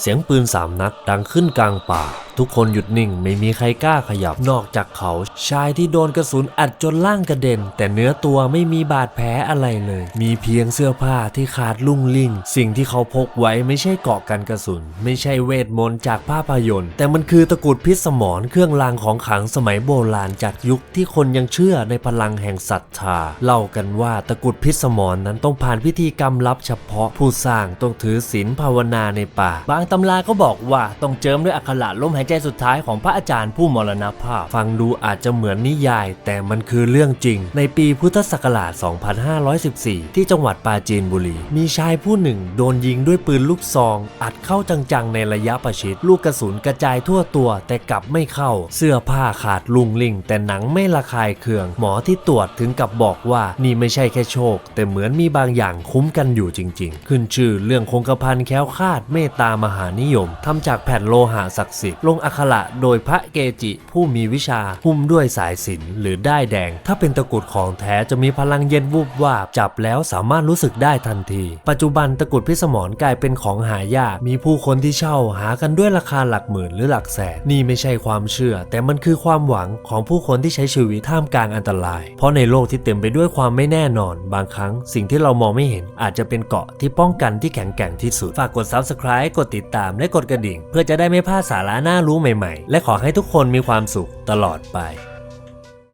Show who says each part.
Speaker 1: เสียงปืนสามนัดดังขึ้นกลางป่า ทุกคนหยุดนิ่งไม่มีใครกล้าขยับนอกจากเขา ชายที่โดนกระสุนอัดจนล่างกระเด็น แต่เนื้อตัวไม่มีบาดแผลอะไรเลย มีเพียงเสื้อผ้าที่ขาดลุ่งลิ่ง สิ่งที่เขาพกไว้ไม่ใช่เกราะกันกระสุน ไม่ใช่เวทมนต์จากภาพยนตร์ แต่มันคือตะกุดพิษสมรเครื่องรางของขลังสมัยโบราณจากยุคที่คนยังเชื่อในพลังแห่งศรัทธาเล่ากันว่าตะกุดพิษสมรนั้นต้องผ่านพิธีกรรมลับเฉพาะผู้สร้างต้องถือศีลภาวนาในป่า บางตำราก็บอกว่าต้องเจิมด้วยอักขระลมหายใจสุดท้ายของพระอาจารย์ผู้มรณภาพ ฟังดูอาจจะเหมือนนิยาย แต่มันคือเรื่องจริง ในปีพุทธศักราช 2514 ที่จังหวัดปราจีนบุรี มีชายผู้หนึ่งโดนยิงด้วยปืนลูกซอง อัดเข้าจังๆในระยะประชิด ลูกกระสุนกระจายทั่วตัวแต่กลับไม่เข้า เสื้อผ้าขาดลุงลิง แต่หนังไม่ระคายเคือง หมอที่ตรวจถึงกับบอกว่านี่ไม่ใช่แค่โชค แต่เหมือนมีบางอย่างคุ้มกันอยู่จริง ๆ ขึ้นชื่อเรื่องคงกระพันแค้วคาดเมตตามหานิยมทำจากแผ่นโลหะศักดิ์สิทธิ์ลงอักขระโดยพระเกจิผู้มีวิชาหุ้มด้วยสายสินหรือได้ายแดง ถ้าเป็นตะกรุดของแท้จะมีพลังเย็นวูบวาบจับแล้วสามารถรู้สึกได้ทันที ปัจจุบันตะกรุดพิสมรกลายเป็นของหายากมีผู้คนที่เช่าหากันด้วยราคาหลักหมื่นหรือหลักแสนนี่ไม่ใช่ความเชื่อ แต่มันคือความหวังของผู้คนที่ใช้ชีวิตท่ามกลางอันตราย เพราะในโลกที่เต็มไปด้วยความไม่แน่นอน บางครั้งสิ่งที่เรามองไม่เห็นอาจจะเป็นเกาะที่ป้องกันที่แข็งแกร่งที่สุดฝากกด subscribe กดติดตามและกดกระดิ่ง เพื่อจะได้ไม่พลาดสาระน่ารู้ใหม่ๆ และขอให้ทุกคนมีความสุขตลอดไป